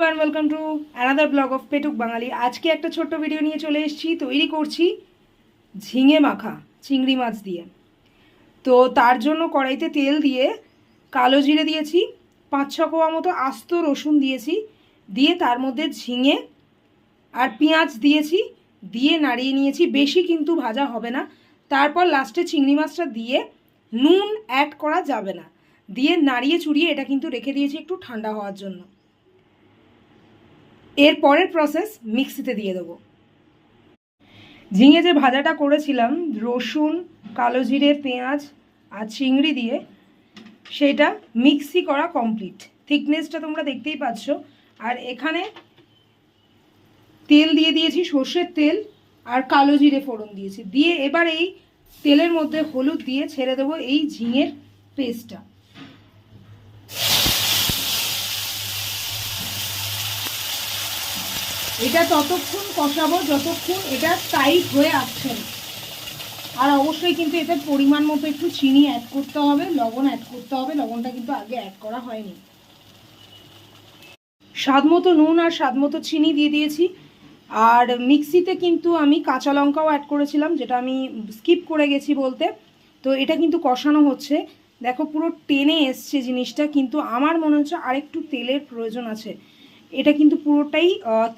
Welcome to another blog of পেটুক বাঙালি আজকে একটা ছোট্ট ভিডিও নিয়ে চলে এসেছি, তৈরি করছি ঝিঙে মাখা, চিংড়ি মাছ দিয়ে। তো তার জন্য কড়াইতে তেল দিয়ে কালো জিরে দিয়েছি, পাঁচ ছ কোয়া মতো আস্ত রসুন দিয়েছি, দিয়ে তার মধ্যে ঝিঙে আর পেঁয়াজ দিয়েছি, দিয়ে নাড়িয়ে নিয়েছি। বেশি কিন্তু ভাজা হবে না। তারপর লাস্টে চিংড়ি মাছটা দিয়ে নুন অ্যাড করা যাবে না। দিয়ে নাড়িয়ে চুড়িয়ে এটা কিন্তু রেখে দিয়েছি একটু ঠান্ডা হওয়ার জন্য। এর পরের প্রসেস মিক্সিতে দিয়ে দেবো। ঝিঙে যে ভাজাটা করেছিলাম, রসুন, কালো জিরে, পেঁয়াজ আর চিংড়ি দিয়ে, সেটা মিক্সি করা কমপ্লিট থিকনেসটা তোমরা দেখতেই পাচ্ছ। আর এখানে তেল দিয়ে দিয়েছি সর্ষের তেল আর কালো জিরে ফোড়ন দিয়েছি। দিয়ে এবার এই তেলের মধ্যে হলুদ দিয়ে ছেড়ে দেবো এই ঝিঙের পেস্টটা এটা ততক্ষণ কষাবো, যতক্ষণ এটা টাইট হয়ে আসছে আর অবশ্যই কিন্তু এতে পরিমাণ মতো একটু চিনি অ্যাড করতে হবে, লবণ অ্যাড করতে হবে, লবণটা কিন্তু আগে অ্যাড করা হয়নি। স্বাদ মতো নুন আর স্বাদ মতো চিনি দিয়ে দিয়েছি। আর মিক্সিতে কিন্তু আমি কাঁচা লঙ্কাও অ্যাড করেছিলাম, যেটা আমি স্কিপ করে গেছি বলতে। তো এটা কিন্তু কষানো হচ্ছে। দেখো পুরো টেনে এসছে জিনিসটা, কিন্তু আমার মনে হচ্ছে আরেকটু তেলের প্রয়োজন আছে। এটা কিন্তু পুরোটাই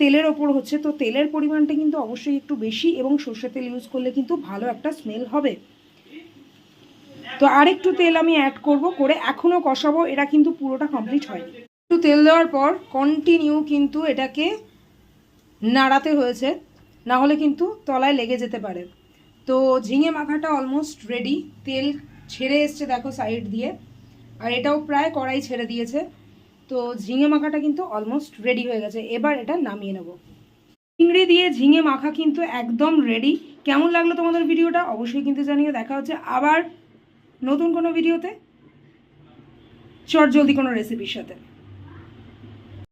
তেলের ওপর হচ্ছে। তো তেলের পরিমাণটা কিন্তু অবশ্যই একটু বেশি এবং সর্ষের তেল ইউজ করলে কিন্তু ভালো একটা স্মেল হবে। তো আরেকটু তেল আমি অ্যাড করব করে এখনও কষাবো, এটা কিন্তু পুরোটা কমপ্লিট হয়নি। একটু তেল দেওয়ার পর কন্টিনিউ কিন্তু এটাকে নাড়াতে হয়েছে না হলে কিন্তু তলায় লেগে যেতে পারে। তো ঝিঙে মাখাটা অলমোস্ট রেডি তেল ছেড়ে এসছে দেখো সাইড দিয়ে। আর এটাও প্রায় কড়াই ছেড়ে দিয়েছে। তো ঝিঙে মাখাটা কিন্তু অলমোস্ট রেডি হয়ে গেছে। এবার এটা নামিয়ে নেব। চিংড়ি দিয়ে ঝিঙে মাখা কিন্তু একদম রেডি কেমন লাগল তোমাদের ভিডিওটা অবশ্যই কিন্তু জানিয়ে দেখা হচ্ছে আবার নতুন কোনো ভিডিওতে। চট জলদি কোনো রেসিপির সাথে।